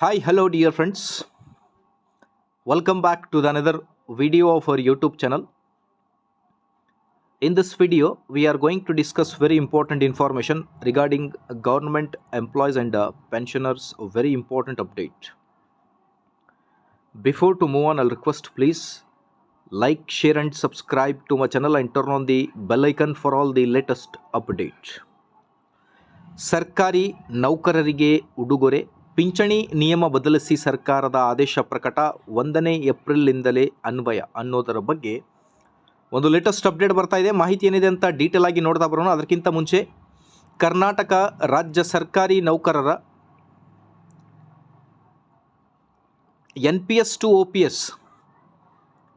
Hi, hello, dear friends. Welcome back to the another video of our YouTube channel. In this video, we are going to discuss very important information regarding government employees and uh, pensioners. A very important update. Before to move on, I'll request please like, share, and subscribe to my channel and turn on the bell icon for all the latest update. ಸರ್ಕಾರಿ ನೌಕರರಿಗೆ ಉಡುಗೊರೆ ಪಿಂಚಣಿ ನಿಯಮ ಬದಲಿಸಿ ಸರ್ಕಾರದ ಆದೇಶ ಪ್ರಕಟ ಒಂದನೇ ಏಪ್ರಿಲ್ನಿಂದಲೇ ಅನ್ವಯ ಅನ್ನೋದರ ಬಗ್ಗೆ ಒಂದು ಲೇಟೆಸ್ಟ್ ಅಪ್ಡೇಟ್ ಬರ್ತಾ ಇದೆ. ಮಾಹಿತಿ ಏನಿದೆ ಅಂತ ಡೀಟೇಲ್ ಆಗಿ ನೋಡ್ತಾ ಬರೋಣ. ಅದಕ್ಕಿಂತ ಮುಂಚೆ ಕರ್ನಾಟಕ ರಾಜ್ಯ ಸರ್ಕಾರಿ ನೌಕರರ N P S two O P S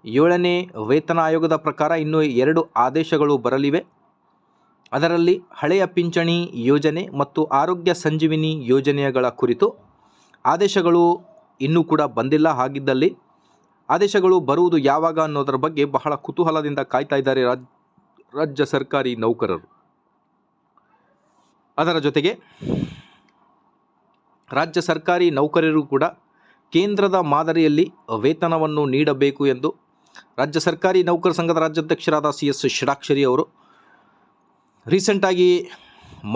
ಏಳನೇ ವೇತನ ಆಯೋಗದ ಪ್ರಕಾರ ಇನ್ನೂ ಎರಡು ಆದೇಶಗಳು ಬರಲಿವೆ. ಅದರಲ್ಲಿ ಹಳೆಯ ಪಿಂಚಣಿ ಯೋಜನೆ ಮತ್ತು ಆರೋಗ್ಯ ಸಂಜೀವಿನಿ ಯೋಜನೆಗಳ ಕುರಿತು ಆದೇಶಗಳು ಇನ್ನೂ ಕೂಡ ಬಂದಿಲ್ಲ ಹಾಗಿದ್ದಲ್ಲಿ. ಆದೇಶಗಳು ಬರುವುದು ಯಾವಾಗ ಅನ್ನೋದರ ಬಗ್ಗೆ ಬಹಳ ಕುತೂಹಲದಿಂದ ಕಾಯ್ತಾ ಇದ್ದಾರೆ ರಾಜ್, ರಾಜ್ಯ ಸರ್ಕಾರಿ ನೌಕರರು. ಅದರ ಜೊತೆಗೆ ರಾಜ್ಯ ಸರ್ಕಾರಿ ನೌಕರರು ಕೂಡ ಕೇಂದ್ರದ ಮಾದರಿಯಲ್ಲಿ ವೇತನವನ್ನು ನೀಡಬೇಕು ಎಂದು ರಾಜ್ಯ ಸರ್ಕಾರಿ ನೌಕರ ಸಂಘದ ರಾಜ್ಯಾಧ್ಯಕ್ಷರಾದ ಸಿ ಎಸ್ ಷಡಾಕ್ಷರಿ ಅವರು ರೀಸೆಂಟಾಗಿ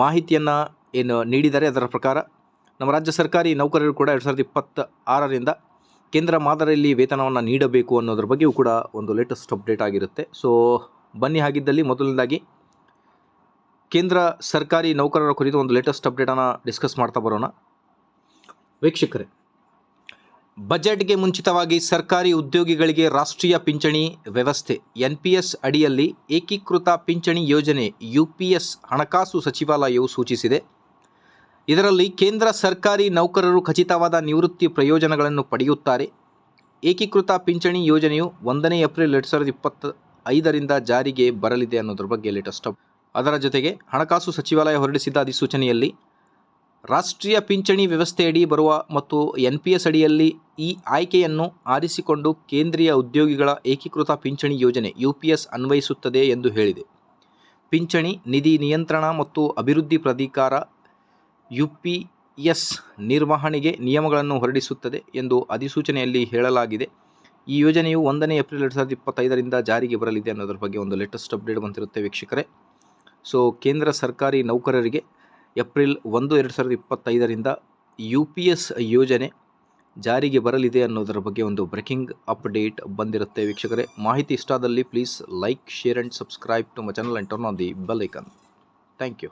ಮಾಹಿತಿಯನ್ನು ಏನು ನೀಡಿದ್ದಾರೆ ಅದರ ಪ್ರಕಾರ ನಮ್ಮ ರಾಜ್ಯ ಸರ್ಕಾರಿ ನೌಕರರು ಕೂಡ ಎರಡು ಸಾವಿರದ ಇಪ್ಪತ್ತ ಆರರಿಂದ ಕೇಂದ್ರ ಮಾದರಿಯಲ್ಲಿ ವೇತನವನ್ನು ನೀಡಬೇಕು ಅನ್ನೋದ್ರ ಬಗ್ಗೆಯೂ ಕೂಡ ಒಂದು ಲೇಟೆಸ್ಟ್ ಅಪ್ಡೇಟ್ ಆಗಿರುತ್ತೆ. ಸೊ ಬನ್ನಿ ಹಾಗಿದ್ದಲ್ಲಿ ಮೊದಲನೇದಾಗಿ ಕೇಂದ್ರ ಸರ್ಕಾರಿ ನೌಕರರ ಕುರಿತು ಒಂದು ಲೇಟೆಸ್ಟ್ ಅಪ್ಡೇಟನ್ನು ಡಿಸ್ಕಸ್ ಮಾಡ್ತಾ ಬರೋಣ. ವೀಕ್ಷಕರೇ, ಬಜೆಟ್ಗೆ ಮುಂಚಿತವಾಗಿ ಸರ್ಕಾರಿ ಉದ್ಯೋಗಿಗಳಿಗೆ ರಾಷ್ಟ್ರೀಯ ಪಿಂಚಣಿ ವ್ಯವಸ್ಥೆ ಎನ್ ಪಿ ಎಸ್ ಅಡಿಯಲ್ಲಿ ಏಕೀಕೃತ ಪಿಂಚಣಿ ಯೋಜನೆ ಯು ಪಿ ಎಸ್ ಹಣಕಾಸು ಸಚಿವಾಲಯವು ಸೂಚಿಸಿದೆ. ಇದರಲ್ಲಿ ಕೇಂದ್ರ ಸರ್ಕಾರಿ ನೌಕರರು ಖಚಿತವಾದ ನಿವೃತ್ತಿ ಪ್ರಯೋಜನಗಳನ್ನು ಪಡೆಯುತ್ತಾರೆ. ಏಕೀಕೃತ ಪಿಂಚಣಿ ಯೋಜನೆಯು ಒಂದನೇ ಏಪ್ರಿಲ್ ಎರಡು ಸಾವಿರದ ಇಪ್ಪತ್ತ ಐದರಿಂದ ಜಾರಿಗೆ ಬರಲಿದೆ ಅನ್ನೋದ್ರ ಬಗ್ಗೆ ಲೇಟೆಸ್ಟ್ ಅಪ್ ಅದರ ಜೊತೆಗೆ ಹಣಕಾಸು ಸಚಿವಾಲಯ ಹೊರಡಿಸಿದ ಅಧಿಸೂಚನೆಯಲ್ಲಿ ರಾಷ್ಟ್ರೀಯ ಪಿಂಚಣಿ ವ್ಯವಸ್ಥೆಯಡಿ ಬರುವ ಮತ್ತು ಎನ್ ಪಿ ಎಸ್ ಅಡಿಯಲ್ಲಿ ಈ ಆಯ್ಕೆಯನ್ನು ಆರಿಸಿಕೊಂಡು ಕೇಂದ್ರೀಯ ಉದ್ಯೋಗಿಗಳ ಏಕೀಕೃತ ಪಿಂಚಣಿ ಯೋಜನೆ ಯು ಪಿ ಎಸ್ ಅನ್ವಯಿಸುತ್ತದೆ ಎಂದು ಹೇಳಿದೆ. ಪಿಂಚಣಿ ನಿಧಿ ನಿಯಂತ್ರಣ ಮತ್ತು ಅಭಿವೃದ್ಧಿ ಪ್ರಾಧಿಕಾರ ಯು ಪಿ ಎಸ್ ನಿರ್ವಹಣೆಗೆ ನಿಯಮಗಳನ್ನು ಹೊರಡಿಸುತ್ತದೆ ಎಂದು ಅಧಿಸೂಚನೆಯಲ್ಲಿ ಹೇಳಲಾಗಿದೆ. ಈ ಯೋಜನೆಯು ಒಂದನೇ ಏಪ್ರಿಲ್ ಎರಡು ಸಾವಿರದ ಇಪ್ಪತ್ತೈದರಿಂದ ಜಾರಿಗೆ ಬರಲಿದೆ ಅನ್ನೋದ್ರ ಬಗ್ಗೆ ಒಂದು ಲೇಟೆಸ್ಟ್ ಅಪ್ಡೇಟ್ ಬಂದಿರುತ್ತೆ ವೀಕ್ಷಕರೇ. ಸೊ ಕೇಂದ್ರ ಸರ್ಕಾರಿ ನೌಕರರಿಗೆ ಏಪ್ರಿಲ್ ಒಂದು ಎರಡು ಸಾವಿರದ ಇಪ್ಪತ್ತೈದರಿಂದ ಯು ಪಿ ಎಸ್ ಯೋಜನೆ ಜಾರಿಗೆ ಬರಲಿದೆ ಅನ್ನೋದರ ಬಗ್ಗೆ ಒಂದು ಬ್ರೇಕಿಂಗ್ ಅಪ್ಡೇಟ್ ಬಂದಿರುತ್ತೆ ವೀಕ್ಷಕರೇ. ಮಾಹಿತಿ ಇಷ್ಟ ಆದಲ್ಲಿ please like share and subscribe to my channel and turn on the bell icon thank you